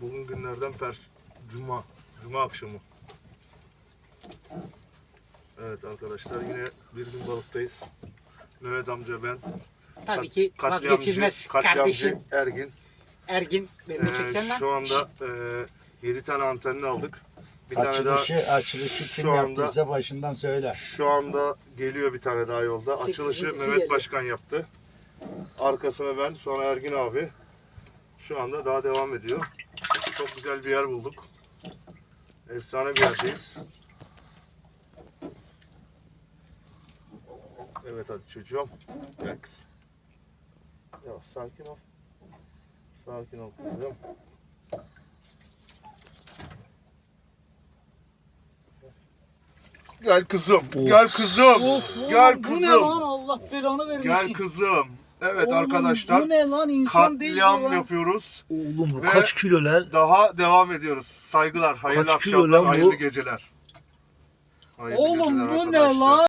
Bugün günlerden per cuma. Cuma akşamı. Evet arkadaşlar yine bir gün balıktayız. Mehmet amca ben. Tabii ki katliamcı- vazgeçilmez katliamcı kardeşim Ergin. Ergin. Beni Ee, çeksen lan. şu anda e, 7 tane antenini aldık. Bir tane daha Açılışı, açılışı kim şu anda- yaptıysa başından söyle. Şu anda geliyor bir tane daha yolda. Sekiz, Açılışı yedisi Mehmet geliyor. Başkan yaptı. Arkasına ben, sonra Ergin abi. Şu anda daha devam ediyor. Güzel bir yer bulduk. Efsane bir yerdeyiz. Evet hadi çocuğum. Gel kızım. Ya sakin ol. Sakin ol kızım. Gel kızım. Gel kızım. Of Gel oğlum, bu ne lan kızım. Allah belanı vermesin. Gel kızım. Evet Oğlum, arkadaşlar Bu ne lan insan değil katliam lan. yapıyoruz. Oğlum bu Ve- kaç kilo lan? Daha devam ediyoruz. Saygılar, hayırlı Kaç kilo akşamlar, lan bu? hayırlı geceler. Hayırlı Oğlum geceler bu ne arkadaşlar. lan?